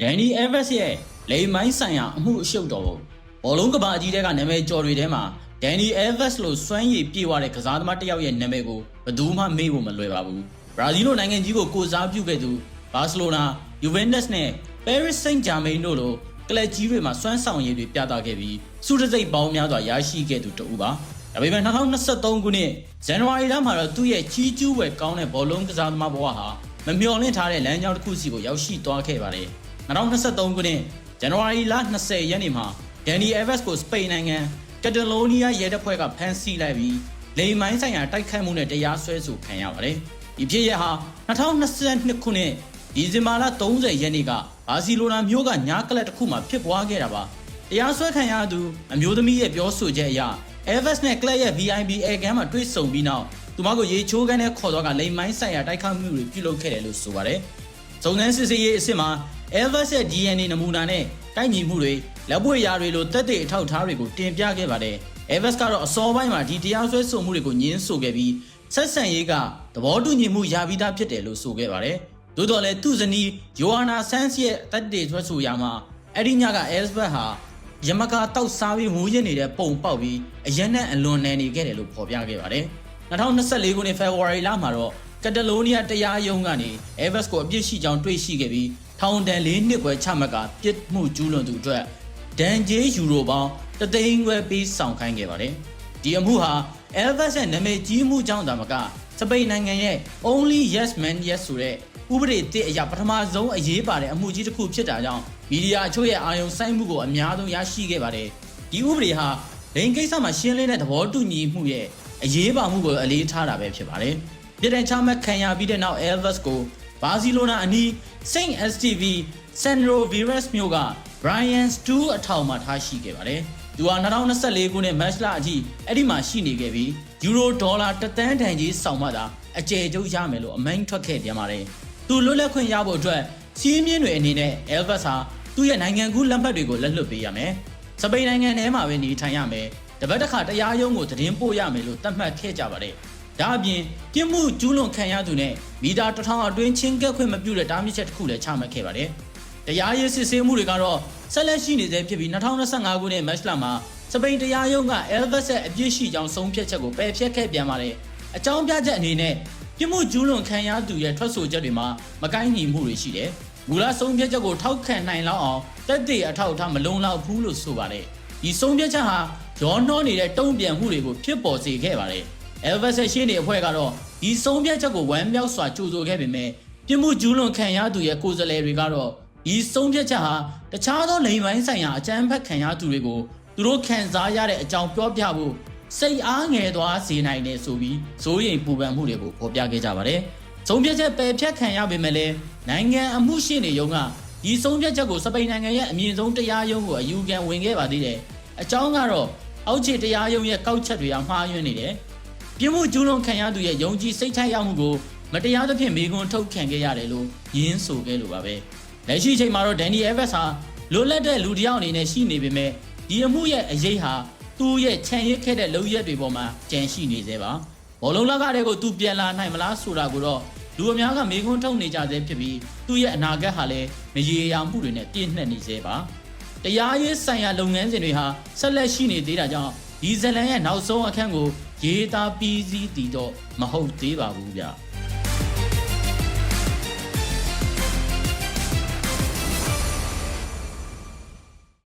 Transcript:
ဒန်နီအဲဗက်စ်ရဲ့လိမ်မိုင်းဆိုင်ရာအမှုအရှုပ်တော်ဘောလုံးကဘာအကြီးတဲ့ကနာမည်ကျော်တွေထဲမှာဒန်နီအဲဗက်စ်လို့စွမ်းရည်ပြေဝတဲ့ကစားသမားတစ်ယောက်ရဲ့နာမည်ကိုဘယ်သူမှမေ့ဖို့မလွယ်ပါဘူးဘရာဇီးလိုနိုင်ငံကြီးကိုကိုစားပြုခဲ့သူဘာစီလိုနာ ယူဗန်တက်စ်နဲ့ပဲရစ်စိန့်ဂျာမိန်တို့လိုကလပ်ကြီးတွေမှာစွမ်းဆောင်ရည်တွေပြသခဲ့ပြီးစုတစိတ်ပေါင်းများစွာရရှိခဲ့သူတူပါဒါပေမဲ့2023ခုနှစ်ဇန်နဝါရီလမှာတော့သူ့ရဲ့ကြီးကျူးဝယ်ကောင်းတဲ့ဘောလုံးကစားသမားဘဝဟာမမျှော်လင့်ထားတဲ့လမ်းကြောင်းတစ်ခုစီကိုရောက်ရှိသွားခဲ့ပါတယ် 2023ခုနှစ်ဇန်နဝါရီလ20ရက်နေ့မှာဒန်နီအဲဗက်စ်ကိုစပိန်နိုင်ငံကက်တလိုနီးယားရဲတပ်ဖွဲ့ကဖမ်းဆီးလိုက်ပြီးလိမ်မိုင်းဆိုင်ရာတိုက်ခိုက်မှုနဲ့တရားစွဲဆိုခံရပါတယ်ဒီဖြစ်ရပ်ဟာ2022ခုနှစ်ဒီဇင်ဘာလ30ရက်နေ့ကဘာစီလိုနာမြို့ကညားကလပ်တစ်ခုမှာဖြစ်ပွားခဲ့တာပါတရားစွဲခံရသူအမျိုးသမီးရဲ့ပြောဆိုချက်အရ Evers နဲ့ Clay ရဲ့ VIP Air Gun မှာတွေ့ဆုံပြီးနောက်သူမကိုရေချိုးကန်းနဲ့ခေါ်တော့ကလိမ်မိုင်းဆိုင်ရာတိုက်ခိုက်မှုတွေပြုလုပ်ခဲ့တယ်လို့ဆိုပါတယ်။စုံစမ်းစစ်ဆေးရေးအစ်စ်မှာ Evers ရဲ့ DNA နမူနာနဲ့တိုက်ညီမှုတွေလက်ပွေရာတွေလိုတက်တဲ့အထောက်အထားတွေကိုတင်ပြခဲ့ပါတယ်။ Evers ကတော့အစောပိုင်းမှာဒီတရားစွဲဆိုမှုတွေကိုညှင်းဆိုခဲ့ပြီးဆက်ဆံရေးကသဘောတူညီမှုရပြီးသားဖြစ်တယ်လို့ဆိုခဲ့ပါတယ်။သို့တော်လည်းသူ့ဇနီးယိုဟာနာဆန်းစ်ရဲ့တက်တဲ့ဆွဲဆိုရာမှာအဲ့ဒီညက Elizabeth ဟာယမကာတောက်စားပြီးမူးရစ်နေတဲ့ပုံပေါက်ပြီးအရန်နဲ့အလွန်နယ်နေခဲ့တယ်လို့ဖော်ပြခဲ့ပါတယ်။2024ခုနှစ် February လမှာတော့ကက်တလိုနီးယားတရားရုံးကနေ Evers ကိုအပြစ်ရှိကြောင်းတွေ့ရှိခဲ့ပြီး ထောင်ဒဏ်၄နှစ်ခွဲချမှတ်ကပြစ်မှုကျူးလွန်သူအတွက်ဒဏ်ကြေးယူရိုပေါင်းတသိန်းခွဲပေးဆောင်ခိုင်းခဲ့ပါတယ်။ဒီအမှုဟာ Evers ရဲ့နာမည်ကြီးမှုကြောင့်ဒါမကစပိန်နိုင်ငံရဲ့ Only Yes Man Yes ဆိုတဲ့ဥပဒေတစ်အရာပထမဆုံးအရေးပါတဲ့အမှုကြီးတစ်ခုဖြစ်တာကြောင့်မီဒီယာအချို့ရဲ့အာရုံစိုက်မှုကိုအများဆုံးရရှိခဲ့ပါတယ်။ဒီဥပဒေဟာလိင်ကိစ္စမှာရှင်းလင်းတဲ့သဘောတူညီမှုရဲ့အရေးပါမှုကိုအလေးထားတာပဲဖြစ်ပါတယ်။ပြည်တိုင်ချမှတ်ခံရပြီးတဲ့နောက် Elvis ကို ဘာစီလိုနာအနီး Saint STV Sandro Virus မြို့က Brian Stu အထောင်မှာထားရှိခဲ့ပါတယ်။သူဟာ2024ခုနှစ်မတ်လအထိအဲ့ဒီမှာရှိနေခဲ့ပြီးယူရိုဒေါ်လာတသန်းတန်ကြီးဆောင်မှသာအကျယ်ကျုပ်ရမယ်လို့အမိန့်ထွက်ခဲ့ပြန်ပါတယ်။သူလွတ်လပ်ခွင့်ရဖို့အတွက်စီးမြင့်တွေအနေနဲ့ Elvis ဟာသူ့ရဲ့နိုင်ငံကူးလက်မှတ်တွေကိုလက်လွတ်ပေးရမယ်။စပိန်နိုင်ငံထဲမှာပဲနေထိုင်ရမယ်။တပတ်တစ်ခါတရားရုံးကိုသတင်းပို့ရမယ်လို့သတ်မှတ်ခဲ့ကြပါတယ်။ ဒါအပြင်ပြစ်မှုကျူးလွန်ခံရသူနဲ့မီတာတစ်ထောင်အတွင်းချင်းကက်ခွင့်မပြုတဲ့တားမြစ်ချက်တစ်ခုလည်းချမှတ်ခဲ့ပါတယ်။တရားရေးစစ်ဆေးမှုတွေကတော့ဆက်လက်ရှိနေသေးဖြစ်ပြီး2025ခုနှစ်မတ်လမှာစပိန်တရားရုံးက Elvis ရဲ့အပြစ်ရှိကြောင်းဆုံးဖြတ်ချက်ကိုပယ်ဖျက်ခဲ့ပြန်ပါတယ်။အကြောင်းပြချက်အနေနဲ့ပြစ်မှုကျူးလွန်ခံရသူရဲ့ထွက်ဆိုချက်တွေမှာမကိုင်းညီမှုတွေရှိတယ်။မူလဆုံးဖြတ်ချက်ကိုထောက်ခံနိုင်လောက်အောင်တက်တဲ့အထောက်အထားမလုံလောက်ဘူးလို့ဆိုပါတယ်။ဒီဆုံးဖြတ်ချက်ဟာရောနှောနေတဲ့တုံ့ပြန်မှုတွေကိုဖြစ်ပေါ်စေခဲ့ပါတယ်။ Elvis ရဲ့ရှင်းနေအဖွဲ့ကတော့ဒီဆုံးဖြတ်ချက်ကိုဝမ်းမြောက်စွာကြိုဆိုခဲ့ပေမဲ့ပြစ်မှုကျူးလွန်ခံရသူရဲ့ကိုယ်စားလှယ်တွေကတော့ဒီဆုံးဖြတ်ချက်ဟာတခြားသောလိမ်ပိုင်းဆိုင်ရာအကြမ်းဖက်ခံရသူတွေကိုသူတို့ခံစားရတဲ့အကြောင်းပြောပြဖို့စိတ်အားငယ်သွားစေနိုင်တယ်ဆိုပြီးစိုးရိမ်ပူပန်မှုတွေကိုဖော်ပြခဲ့ကြပါတယ်။ဆုံးဖြတ်ချက်ပယ်ဖျက်ခံရပေမဲ့လည်းနိုင်ငံအမှုရှိနေရုံကဒီဆုံးဖြတ်ချက်ကိုစပိန်နိုင်ငံရဲ့အမြင့်ဆုံးတရားရုံးကိုအယူခံဝင်ခဲ့ပါသေးတယ်။အကြောင်းကတော့အောက်ခြေတရားရုံးရဲ့ကောက်ချက်တွေကမှားယွင်းနေတယ်။ ပြစ်မှုကျူးလွန်ခံရသူရဲ့ယုံကြည်စိတ်ချရမှုကိုမတရားသဖြင့်မေခွန်းထုတ်ခံခဲ့ရတယ်လို့ယင်းဆိုခဲ့လိုပါပဲ။လက်ရှိချိန်မှာတော့ဒန်နီအဲဗက်စ်ဟာလွတ်လပ်တဲ့လူတစ်ယောက်အနေနဲ့ရှိနေပေမဲ့ဒီအမှုရဲ့အရေးဟာသူ့ရဲ့ခြံရစ်ခဲ့တဲ့လုံရက်တွေပေါ်မှာကြံရှိနေသေးပါဘောလုံးလက်ကတဲ့ကိုသူပြန်လာနိုင်မလားဆိုတာကိုတော့လူအများကမေခွန်းထုတ်နေကြသေးဖြစ်ပြီးသူ့ရဲ့အနာဂတ်ဟာလည်းမရေရာမှုတွေနဲ့ပြည့်နှက်နေသေးပါတရားရေးဆိုင်ရာလုပ်ငန်းစဉ်တွေဟာဆက်လက်ရှိနေသေးတာကြောင့် ဒီဇလန်ရဲ့နောက်ဆုံးအခန်းကိုရေးသားပြီးစီးတည်တော့မဟုတ်သေးပါဘူးဗျ